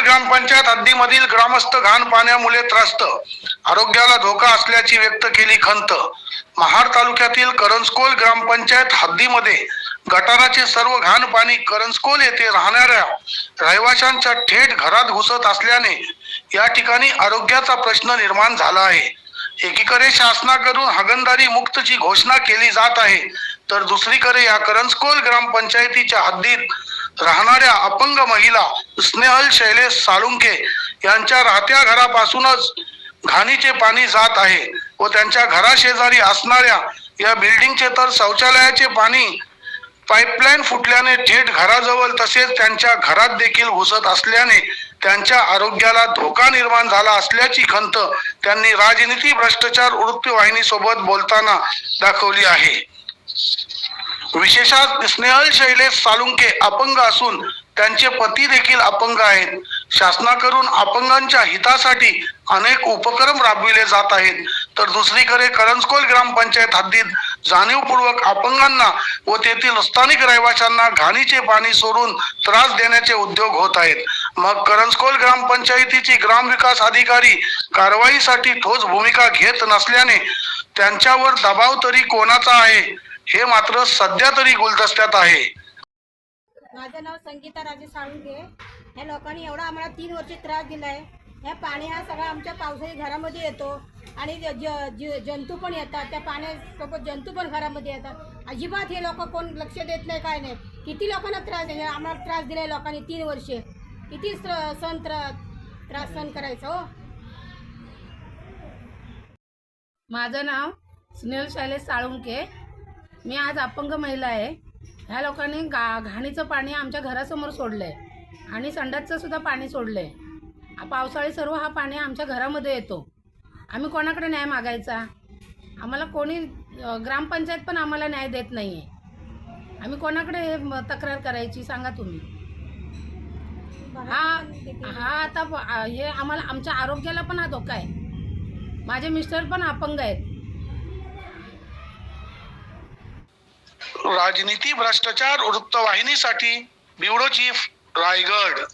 मागील ग्रामपंचायत हद्दीमधील ग्रामस्थ घाण पाण्यामुळे त्रस्त. आरोग्याला धोका असल्याची व्यक्त केली खंत. महाड तालुक्यातील करंजकोल ग्रामपंचायत हद्दीमध्ये गटाराचे सर्व घाण पाणी करंजकोल येथे राहणाऱ्या रहिवाशांच्या थेट घरात घुसत असल्याने या ठिकाणी आरोग्याचा प्रश्न निर्माण झाला आहे. एकीकडे शासनाकडून हगणदारी मुक्तची घोषणा केली जात आहे तर दुसरीकडे या करंजकोल ग्रामपंचायतीच्या हद्दीत राहणाऱ्या अपंग महिला स्नेहल शैलेश साळुंके यांच्या राहत्या घरापासूनच घाणीचे पाणी जात आहे व त्यांच्या घराशेजारी असणाऱ्या या बिल्डिंगचे तर शौचालयाचे पाणी पाईपलाईन फुटल्याने थेट घराजवळ तसेच त्यांच्या घरात देखील घुसत असल्याने त्यांच्या आरोग्याला धोका निर्माण झाला असल्याची खंत त्यांनी राजनीती भ्रष्टाचार वृत्तवाहिनी सोबत बोलताना दाखवली आहे. विशेषात स्नेहल शैलेश सालुंके अपंग असून त्यांचे पती देखील अपंग आहेत. शासनाकडून अपंगांच्या हितासाठी अनेक उपक्रम राबविले जात आहेत. तर दुसरीकडे करंजकोल ग्रामपंचायत हद्दीत जाणीवपूर्वक अपंगांना व तेथील स्थानिक रहिवाशांना घाणीचे पाणी सोडून त्रास देण्याचे उद्योग होत आहेत. मग करंजकोल ग्रामपंचायतीची ग्रामविकास अधिकारी कारवाईसाठी ठोस भूमिका घेत नसल्याने त्यांच्यावर दबाव तरी कोणाचा आहे? हे मात्र सध्या तरी गुलदस्त्यात आहे. माझं नाव संगीता राजे साळुंके ह्या लोकांनी एवढा आम्हाला तीन वर्ष त्रास दिलाय. ह्या पाणी हा सगळा आमच्या पावसाळी घरामध्ये येतो आणि ज- ज- जंतू पण येतात. त्या पाण्यासोबत जंतू पण घरामध्ये येतात. अजिबात हे लोक कोण लक्ष देत नाही काय नाही. किती लोकांना त्रास दिला आम्हाला त्रास दिलाय लोकांनी तीन वर्षे. किती सण त्रास त्रास सहन करायचा हो? माझं नाव स्नेल शैलेश साळुंके मी आज अपंग महिला आहे. ह्या लोकांनी गा घाणीचं पाणी आमच्या घरासमोर सोडलं आहे आणि संडासचं सुद्धा पाणी सोडलं आहे पावसाळी सर्व हा पाणी आमच्या घरामध्ये येतो. आम्ही कोणाकडे न्याय मागायचा? आम्हाला कोणी ग्रामपंचायत पण आम्हाला न्याय देत नाही आहे आम्ही कोणाकडे हे तक्रार करायची सांगा तुम्ही. हा हा आता हे आम्हाला आमच्या आरोग्याला पण हा धोका आहे. माझे मिस्टर पण अपंग आहेत. राजनीती भ्रष्टाचार वृत्तवाहिनीसाठी ब्युरो चीफ रायगड.